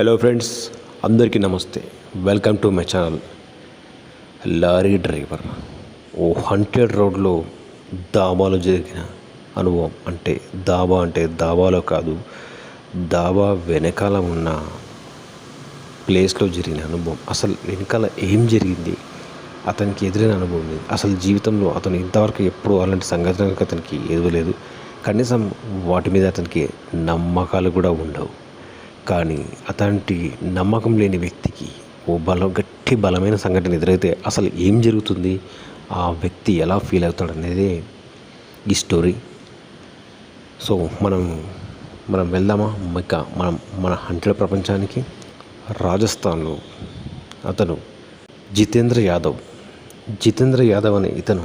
Hello friends అందరికీ నమస్తే. Welcome to my channel lorry driver oh haunted రోడ్లో దాబాలో జరిగిన అనుభవం అంటే దాబా అంటే దాబాలో కాదు దాబా వెనకాల ఉన్న ప్లేస్లో జరిగిన అనుభవం. అసలు వెనకాల ఏం జరిగింది? అతనికి ఎదురైన అనుభవం అసలు జీవితంలో అతను ఇంతవరకు ఎప్పుడు అలాంటి సంఘటనలకు అతనికి ఎదురలేదు కనీసం వాటి మీద అతనికి నమ్మకాలు కూడా ఉండవు. కానీ అతనికి నమ్మకం లేని వ్యక్తికి ఓ బలం గట్టి బలమైన సంఘటన ఎదురైతే అసలు ఏం జరుగుతుంది? ఆ వ్యక్తి ఎలా ఫీల్ అవుతాడు అనేది ఈ స్టోరీ. సో మనం మనం వెళ్దామా? ఇంకా మనం మన హంటల ప్రపంచానికి. రాజస్థాన్లో అతను జితేంద్ర యాదవ్. జితేంద్ర యాదవ్ అనే ఇతను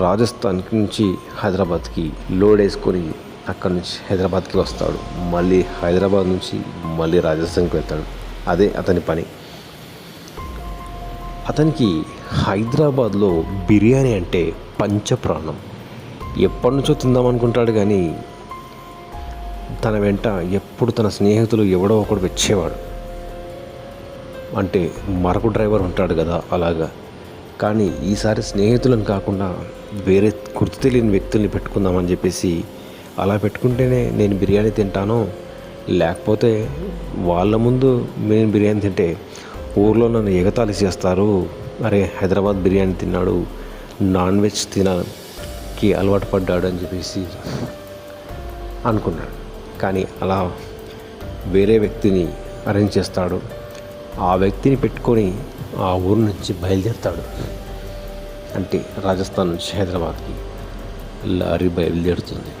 రాజస్థాన్ నుంచి హైదరాబాద్కి లోడ్ వేసుకొని అక్కడ నుంచి హైదరాబాద్కి వస్తాడు. మళ్ళీ హైదరాబాద్ నుంచి మళ్ళీ రాజస్థాన్కి వెళ్తాడు. అదే అతని పని. అతనికి హైదరాబాద్లో బిర్యానీ అంటే పంచప్రాణం. ఎప్పటి నుంచో తిందామనుకుంటాడు కానీ తన వెంట ఎప్పుడు తన స్నేహితులు ఎవడో ఒకడు వచ్చేవాడు. అంటే మరొక డ్రైవర్ ఉంటాడు కదా అలాగా. కానీ ఈసారి స్నేహితులను కాకుండా వేరే గుర్తు తెలియని వ్యక్తుల్ని పెట్టుకుందామని చెప్పేసి అలా పెట్టుకుంటేనే నేను బిర్యానీ తింటాను. లేకపోతే వాళ్ళ ముందు నేను బిర్యానీ తింటే ఊర్లో నన్ను ఎగతాళి చేస్తారు. అరే హైదరాబాద్ బిర్యానీ తిన్నాడు. నాన్ వెజ్ తినకి అలవాటు పడ్డాడు అని చెప్పేసి అనుకున్నాడు. కానీ అలా వేరే వ్యక్తిని అరేంజ్ చేస్తాడు. ఆ వ్యక్తిని పెట్టుకొని ఆ ఊరు నుంచి బయలుదేరుతాడు. అంటే రాజస్థాన్ నుంచి హైదరాబాద్కి లారీ బయలుదేరుతుంది.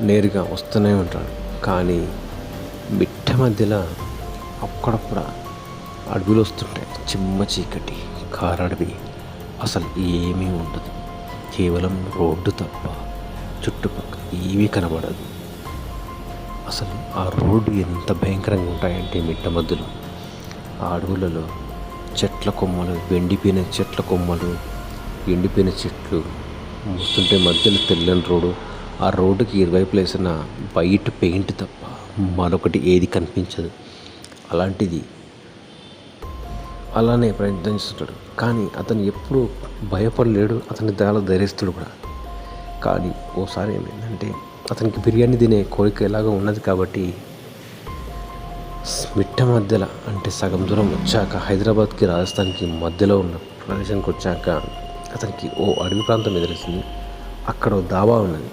నేరుగా వస్తూనే ఉంటాడు. కానీ మిట్ట మధ్యలో అప్పుడప్పుడు అడవిలు వస్తుంటాయి చిమ్మ చీకటి కారడవి అసలు ఏమీ ఉండదు. కేవలం రోడ్డు తప్ప చుట్టుపక్కల ఏమీ కనబడదు. అసలు ఆ రోడ్డు ఎంత భయంకరంగా ఉంటాయంటే మిట్ట మధ్యలో. ఆ అడవులలో చెట్ల కొమ్మలు ఎండిపోయిన చెట్ల కొమ్మలు ఎండిపోయిన చెట్లు వస్తుంటే మధ్యలో తెల్లని రోడ్డు ఆ రోడ్డుకి ఇరువైపులు వేసిన వైట్ పెయింట్ తప్ప మరొకటి ఏది కనిపించదు. అలాంటిది అలానే ప్రయత్నిస్తుంటాడు. కానీ అతను ఎప్పుడు భయపడలేడు అతని చాలా ధరిస్తుడు కూడా. కానీ ఓసారి ఏమైందంటే అతనికి బిర్యానీ తినే కోరిక ఎలాగో ఉన్నది కాబట్టి మిట్ట మధ్యలో అంటే సగం దూరం వచ్చాక హైదరాబాద్కి రాజస్థాన్కి మధ్యలో ఉన్న ప్రదేశానికి వచ్చాక అతనికి ఓ అడవి ప్రాంతం ఎదురేసింది. అక్కడ ఓ దాబా ఉన్నది.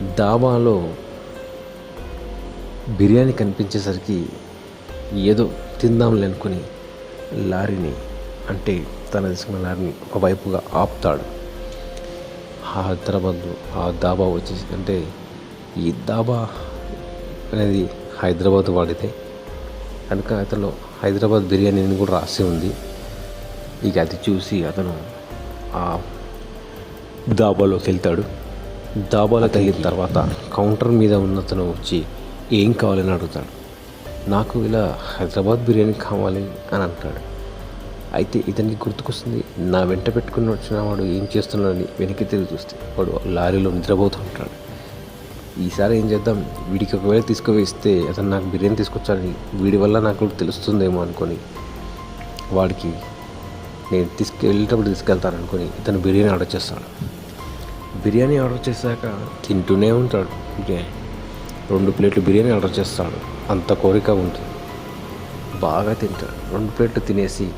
దాబాలో బిర్యానీ కనిపించేసరికి ఏదో తిందాంలే అనుకుని లారీని అంటే తన తీసుకున్న లారీని ఒకవైపుగా ఆపుతాడు. హైదరాబాద్లో ఆ దాబా వచ్చేసి అంటే ఈ దాబా అనేది హైదరాబాద్ వాడితే కనుక అతను హైదరాబాద్ బిర్యానీ అని కూడా రాసి ఉంది. ఇక అది చూసి అతను ఆ దాబాలోకి వెళ్తాడు. దాబాలో తగిలిన తర్వాత కౌంటర్ మీద ఉన్నతను వచ్చి ఏం కావాలని అడుగుతాడు? నాకు ఇలా హైదరాబాద్ బిర్యానీ కావాలి అని అంటాడు. అయితే ఇతనికి గుర్తుకొస్తుంది నా వెంట పెట్టుకుని వచ్చిన వాడు ఏం చేస్తున్నాడని వెనక్కి తిరిగి చూస్తే వాడు లారీలో నిద్రపోతూ ఉంటాడు. ఈసారి ఏం చేద్దాం? వీడికి ఒకవేళ తీసుకువేస్తే అతను నాకు బిర్యానీ తీసుకొచ్చాడని వీడి వల్ల నాకు తెలుస్తుందేమో అనుకొని వాడికి నేను తీసుకెళ్ళేటప్పుడు తీసుకెళ్తాను అనుకొని ఇతను బిర్యానీ ఆర్డర్ చేస్తాడు. బిర్యానీ ఆర్డర్ చేశాక తింటూనే ఉంటాడు. బిర్యానీ రెండు ప్లేట్లు బిర్యానీ ఆర్డర్ చేస్తాడు. అంత కోరిక ఉంటుంది బాగా తింటాడు. రెండు ప్లేట్లు తినేసి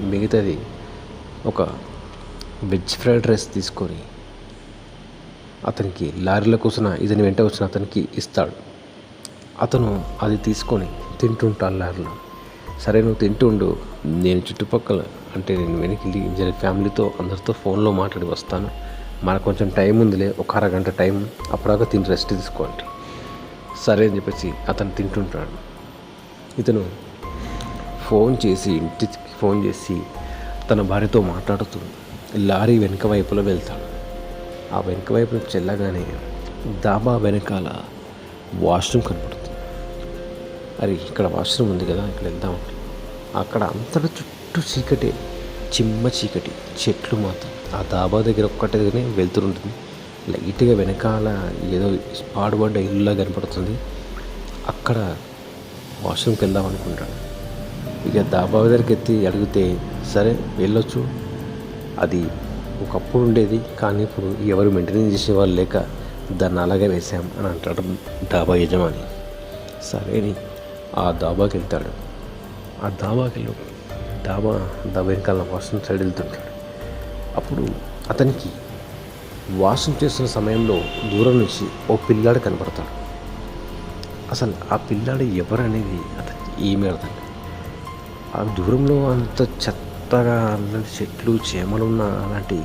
మిగతాది ఒక వెజ్ ఫ్రైడ్ రైస్ తీసుకొని అతనికి లారీలో కూర్చున్న ఇతని వెంట వచ్చిన అతనికి ఇస్తాడు. అతను అది తీసుకొని తింటుంటాడు లారీలో. సరే నువ్వు తింటుండు నేను చుట్టుపక్కల అంటే నేను వెనక్కి వెళ్ళి ఫ్యామిలీతో అందరితో ఫోన్లో మాట్లాడి వస్తాను. మనకు కొంచెం టైం ఉందిలే ఒక అరగంట టైం అప్పటిదాకా తిని రెస్ట్ తీసుకోండి. సరే అని చెప్పేసి అతను తింటుంటాడు. ఇతను ఫోన్ చేసి ఇంటికి ఫోన్ చేసి తన భార్యతో మాట్లాడుతూ లారీ వెనుక వైపులో వెళ్తాడు. ఆ వెనుక వైపు నుంచి వెళ్ళగానే దాబా వెనకాల వాష్రూమ్ కనపడుతుంది అరే ఇక్కడ వాష్రూమ్ ఉంది కదా ఇక్కడ వెళ్దాం అక్కడ అంతటా చుట్టూ చీకటి. చిమ్మ చీకటి చెట్లు మాత్రం. ఆ దాబా దగ్గర ఒక్కటిగానే వెళ్తుంటుంది లైట్గా వెనకాల ఏదో పాడుబడ్డ ఇల్లులా కనపడుతుంది. అక్కడ వాష్రూమ్కి వెళ్దాం అనుకుంటాడు ఇక దాబా దగ్గరికి ఎత్తి అడిగితే సరే వెళ్ళొచ్చు. అది ఒకప్పుడు ఉండేది కానీ ఇప్పుడు ఎవరు మెయింటెనెన్స్ చేసేవాళ్ళు లేక దాన్ని అలాగే వేసాం అని అంటాడు డాబా యజమాని. సరే అని ఆ దాబాకి వెళ్తాడు. ఆ దాబాకి డాబా డాబా వెనకాల వాష్రూమ్ సైడ్ వెళ్తుంటాడు. అప్పుడు అతనికి వాషింగ్ చేస్తున్న సమయంలో దూరం నుంచి ఓ పిల్లాడు కనపడతాడు. అసలు ఆ పిల్లాడు ఎవరు అనేది అతనికి ఏమీ అర్థం ఆ దూరంలో అంత చెత్తగా అలాంటి చెట్లు చేమలు ఉన్న అలాంటి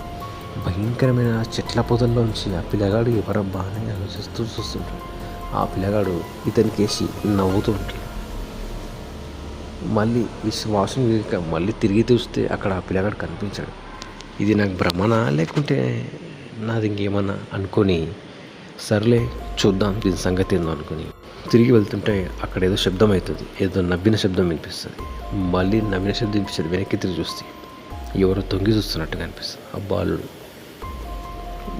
భయంకరమైన చెట్ల పొదల్లోంచి ఆ పిల్లగాడు ఎవరబ్బా అని ఆలోచిస్తూ చూస్తుంటాడు. ఆ పిల్లగాడు ఇతనికేసి నవ్వుతూ ఉంటాడు. మళ్ళీ ఈ వాసన మళ్ళీ తిరిగి చూస్తే అక్కడ ఆ పిల్లగాడు కనిపించాడు. ఇది నాకు భ్రమణ లేకుంటే నాది ఇంకేమన్నా అనుకొని సర్లే చూద్దాం దీని సంగతి ఏందో అనుకుని. తిరిగి వెళ్తుంటే అక్కడ ఏదో శబ్దం అవుతుంది. ఏదో నవ్విన శబ్దం వినిపిస్తుంది. మళ్ళీ నవ్విన శబ్దం వినిపిస్తుంది వెనక్కి తిరిగి చూస్తే ఎవరో తొంగి చూస్తున్నట్టుగా అనిపిస్తుంది. ఆ బాలుడు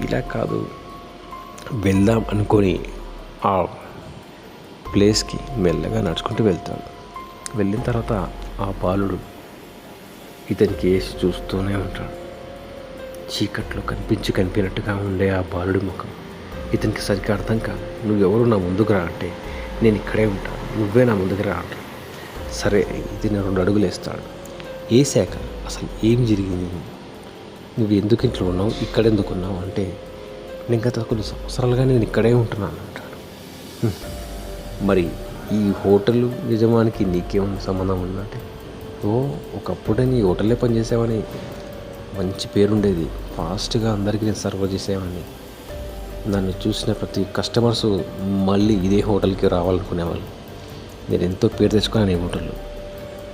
ఇలా కాదు. వెళ్దాం అనుకొని ఆ ప్లేస్కి మెల్లగా నడుచుకుంటూ వెళ్తాడు. వెళ్ళిన తర్వాత ఆ బాలుడు ఇతనికి వేసి చూస్తూనే ఉంటాడు. చీకట్లో కనిపించి కనిపినట్టుగా ఉండే ఆ బాలుడి ముఖం ఇతనికి సరిగ్గా అర్థం కాదు. నువ్వెవరు? నా ముందుకు రా అంటే నేను ఇక్కడే ఉంటాను నువ్వే నా ముందుకు రా అంటాడు. సరే ఇది రెండు అడుగులు వేస్తాడు. వేసాక అసలు ఏం జరిగింది? నువ్వు ఎందుకు ఇంట్లో ఉన్నావు? ఇక్కడ ఎందుకు ఉన్నావు? అంటే నేను గత కొన్ని సంవత్సరాలుగా నేను ఇక్కడే ఉంటున్నాను అంటాడు. మరి ఈ హోటల్ యజమానికి నీకేం సంబంధం ఉందంటే ఓ ఒకప్పుడే నీ హోటల్లో పనిచేసావని మంచి పేరుండేది. ఫాస్ట్గా అందరికీ నేను సర్వ్ చేసేవాడిని. నన్ను చూసిన ప్రతి కస్టమర్స్ మళ్ళీ ఇదే హోటల్కి రావాలనుకునేవాళ్ళు. నేను ఎంతో పేరు తెచ్చుకున్నాను ఈ హోటల్లో.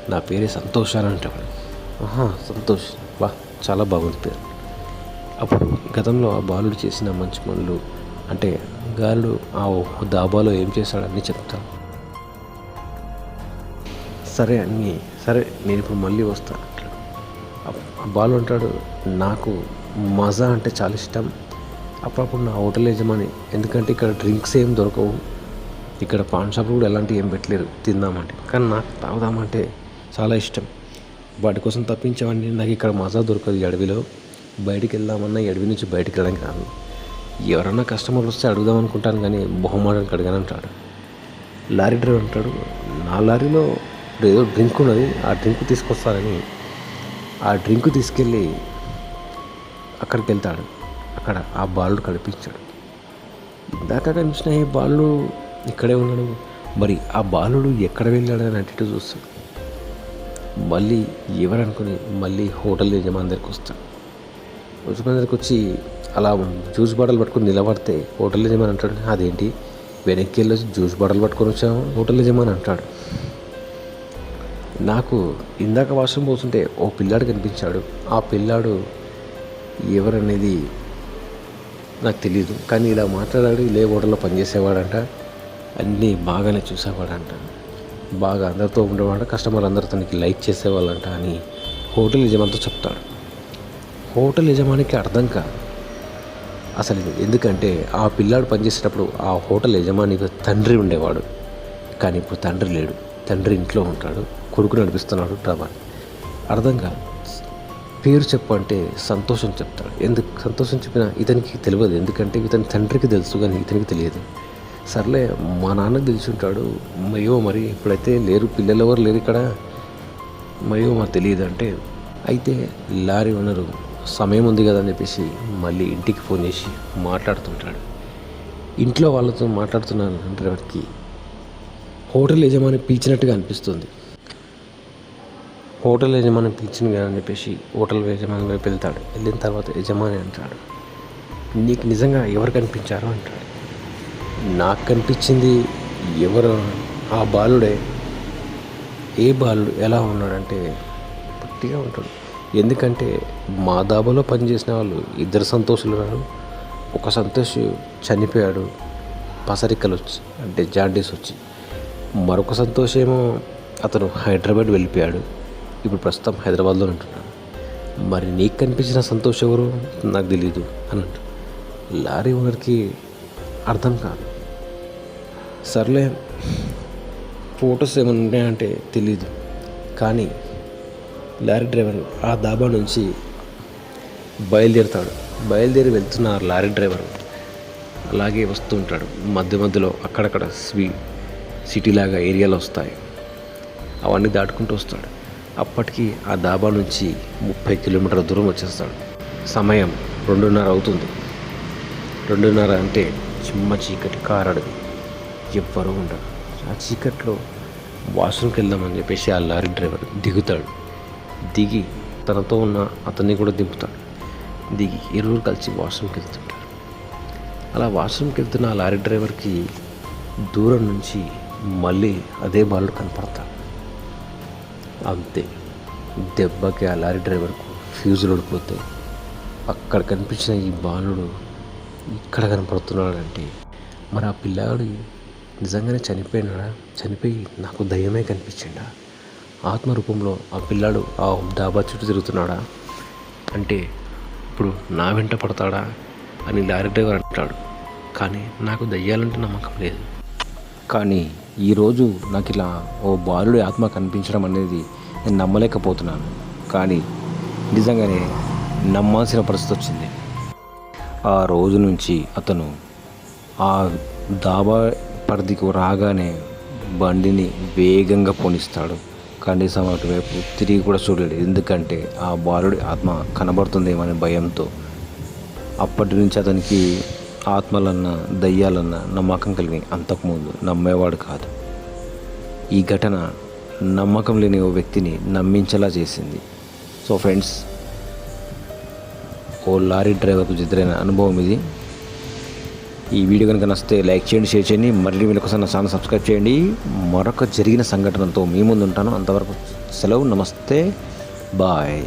నా పేరే సంతోష్ అని అంటాడు ఆహా సంతోష్. వా చాలా బాగుంది పేరు. అప్పుడు గతంలో ఆ బాలుడు చేసిన మంచి పనులు అంటే గాలుడు ఆ దాబాలో ఏం చేశాడని చెప్తాను. సరే అన్నీ సరే నేను ఇప్పుడు మళ్ళీ వస్తాను అంటాడు బాలు అంటాడు నాకు మజా అంటే చాలా ఇష్టం. అప్పుడప్పుడు నా హోటల్ యజమాని ఎందుకంటే ఇక్కడ డ్రింక్స్ ఏం దొరకవు. ఇక్కడ పాన్ షాపులు కూడా ఎలాంటివి ఏం పెట్టలేరు. తిందామంటే. కానీ నాకు తాగుదామంటే చాలా ఇష్టం. వాటి కోసం తప్పించేవాడిని నాకు ఇక్కడ మజా దొరకదు ఈ అడవిలో. బయటికి వెళ్దామన్నా ఈ అడవి నుంచి బయటికి వెళ్ళడానికి రాదు ఎవరన్నా కస్టమర్లు వస్తే అడుగుదాం అనుకుంటాను కానీ బహుమానానికి అడిగాను అంటాడు లారీ డ్రైవర్ అంటాడు నా లారీలో ఇప్పుడు ఏదో డ్రింక్ ఉన్నది ఆ డ్రింక్ తీసుకొస్తారని ఆ డ్రింక్ తీసుకెళ్ళి అక్కడికి వెళ్తాడు అక్కడ ఆ బాలుడు కనిపించాడు. ఇందాక కనిపించిన ఈ బాలుడు ఇక్కడే ఉన్నాడు. మరి ఆ బాలుడు ఎక్కడ వెళ్ళాడు అని అటు చూస్తాడు. మళ్ళీ ఎవరనుకుని మళ్ళీ హోటల్ యజమాని దగ్గరికి వస్తాడు. యజమాని దగ్గరికి వచ్చి అలా జ్యూస్ బాటిల్ పట్టుకొని నిలబడితే హోటల్ యజమాని అంటాడు అదేంటి? వెనక్కి వెళ్ళి జ్యూస్ బాటిల్ పట్టుకొని వచ్చాము హోటల్ యజమాని అంటాడు. నాకు ఇందాక వాష్రూమ్ పోతుంటే ఓ పిల్లాడు కనిపించాడు. ఆ పిల్లాడు ఎవరనేది నాకు తెలియదు కానీ ఇలా మాట్లాడాడు ఇలే హోటల్లో పనిచేసేవాడంట. అన్నీ బాగానే చూసేవాడంట. బాగా అందరితో ఉండేవాడు కస్టమర్ అందరూ తనకి లైక్ చేసేవాళ్ళంట అని హోటల్ యజమానితో చెప్తాడు. హోటల్ యజమానికి అర్థం కాదు. అసలు ఎందుకంటే ఆ పిల్లాడు పనిచేసేటప్పుడు ఆ హోటల్ యజమానికి తండ్రి ఉండేవాడు. కానీ ఇప్పుడు తండ్రి లేడు. తండ్రి ఇంట్లో ఉంటాడు కొడుకు నడిపిస్తున్నాడు డ్రామాని అర్థం కాదు. పేరు చెప్పంటే సంతోషం చెప్తాడు. ఎందుకు సంతోషం చెప్పినా ఇతనికి తెలియదు. ఎందుకంటే ఇతని తండ్రికి తెలుసు కానీ ఇతనికి తెలియదు. సర్లే మా నాన్న తెలిసి ఉంటాడు. మయో మరి ఇప్పుడైతే లేరు పిల్లలు ఎవరు లేరు ఇక్కడ? మయో మాకు తెలియదు అంటే అయితే లారీ ఓనరు సమయం ఉంది కదా అని చెప్పేసి మళ్ళీ ఇంటికి ఫోన్ చేసి మాట్లాడుతుంటాడు. ఇంట్లో వాళ్ళతో మాట్లాడుతున్నాను అంటే వాడికి హోటల్ యజమాని పిలిచినట్టుగా అనిపిస్తుంది. హోటల్ యజమాని పిలిచింది కదా అని చెప్పేసి హోటల్ యజమాని వైపు వెళ్తాడు. వెళ్ళిన తర్వాత యజమాని అంటాడు నీకు నిజంగా ఎవరు కనిపించారు? అంటాడు. నాకు కనిపించింది ఎవరు? ఆ బాలుడే. ఏ బాలుడు? ఎలా ఉన్నాడంటే పొట్టిగా ఉంటాడు. ఎందుకంటే మా దాబాలో పనిచేసిన వాళ్ళు ఇద్దరు సంతోషులు ఉన్నారు ఒక సంతోష్ చనిపోయాడు పసరికలు వచ్చి అంటే జాండీస్ వచ్చి. మరొక సంతోష్ ఏమో అతను హైదరాబాద్ వెళ్ళిపోయాడు. ఇప్పుడు ప్రస్తుతం హైదరాబాద్లో ఉంటున్నాడు. మరి నీకు కనిపించిన సంతోష్ ఎవరు? నాకు తెలీదు అని అంటు. లారీ ఓనర్కి అర్థం కాదు. సర్లే ఫొటోస్ ఏమైనా ఉన్నాయంటే తెలీదు. కానీ లారీ డ్రైవర్ ఆ దాబా నుంచి బయలుదేరుతాడు. బయలుదేరి వెళ్తున్న ఆ లారీ డ్రైవర్ అలాగే వస్తూ ఉంటాడు. మధ్య మధ్యలో అక్కడక్కడ స్వీ సిటీలాగా ఏరియాలు వస్తాయి. అవన్నీ దాటుకుంటూ వస్తాడు. అప్పటికి ఆ దాబా నుంచి ముప్పై కిలోమీటర్ల దూరం వచ్చేస్తాడు. సమయం రెండున్నర అవుతుంది. రెండున్నర అంటే చిమ్మ చీకటి కారడది. ఎవ్వరూ ఉండరు. ఆ చీకట్లో వాష్రూమ్కి వెళ్దామని చెప్పేసి ఆ లారీ డ్రైవర్ దిగుతాడు. దిగి తనతో ఉన్న అతన్ని కూడా దింపుతాడు. దిగి ఇరువురు కలిసి వాష్రూమ్కి వెళ్తుంటారు. అలా వాష్రూమ్కి వెళ్తున్న ఆ లారీ డ్రైవర్కి దూరం నుంచి మళ్ళీ అదే బాలుడు కనపడతాడు. అంతే. దెబ్బకి ఆ లారీ డ్రైవర్కు ఫ్యూజులు ఉడిపోతే అక్కడ కనిపించిన ఈ బాలుడు ఇక్కడ కనపడుతున్నాడంటే మరి ఆ పిల్లాడు నిజంగానే చనిపోయినాడా? చనిపోయి నాకు దయ్యమే కనిపించిండా ఆత్మ రూపంలో ఆ పిల్లాడు ఆ డాబా చుట్టూ తిరుగుతున్నాడా? అంటే ఇప్పుడు నా వెంట పడతాడా? అని లారీ డ్రైవర్ అంటాడు. కానీ నాకు దయ్యాలంటే నమ్మకం లేదు. కానీ ఈరోజు నాకు ఇలా ఓ బాలుడి ఆత్మ కనిపించడం అనేది నేను నమ్మలేకపోతున్నాను. కానీ నిజంగానే నమ్మాల్సిన పరిస్థితి వచ్చింది. ఆ రోజు నుంచి అతను ఆ దాబా పరిధికి రాగానే బండిని వేగంగా పోనిస్తాడు. కనీసం అటువైపు తిరిగి కూడా చూడలేడు. ఎందుకంటే ఆ బాలుడి ఆత్మ కనబడుతుందేమనే భయంతో అప్పటి నుంచి అతనికి ఆత్మలన్న దయ్యాలన్న నమ్మకం కలిగి అంతకుముందు నమ్మేవాడు కాదు. ఈ ఘటన నమ్మకం లేని ఓ వ్యక్తిని నమ్మించేలా చేసింది. సో ఫ్రెండ్స్ ఓ లారీ డ్రైవర్కు ఎదురైన అనుభవం ఇది. ఈ వీడియో కనుక నచ్చితే లైక్ చేయండి షేర్ చేయండి. మళ్ళీ వీళ్ళ నా ఛానల్ సబ్స్క్రైబ్ చేయండి. మరొక జరిగిన సంఘటనతో మీ ముందు ఉంటాను. అంతవరకు సెలవు నమస్తే. బాయ్.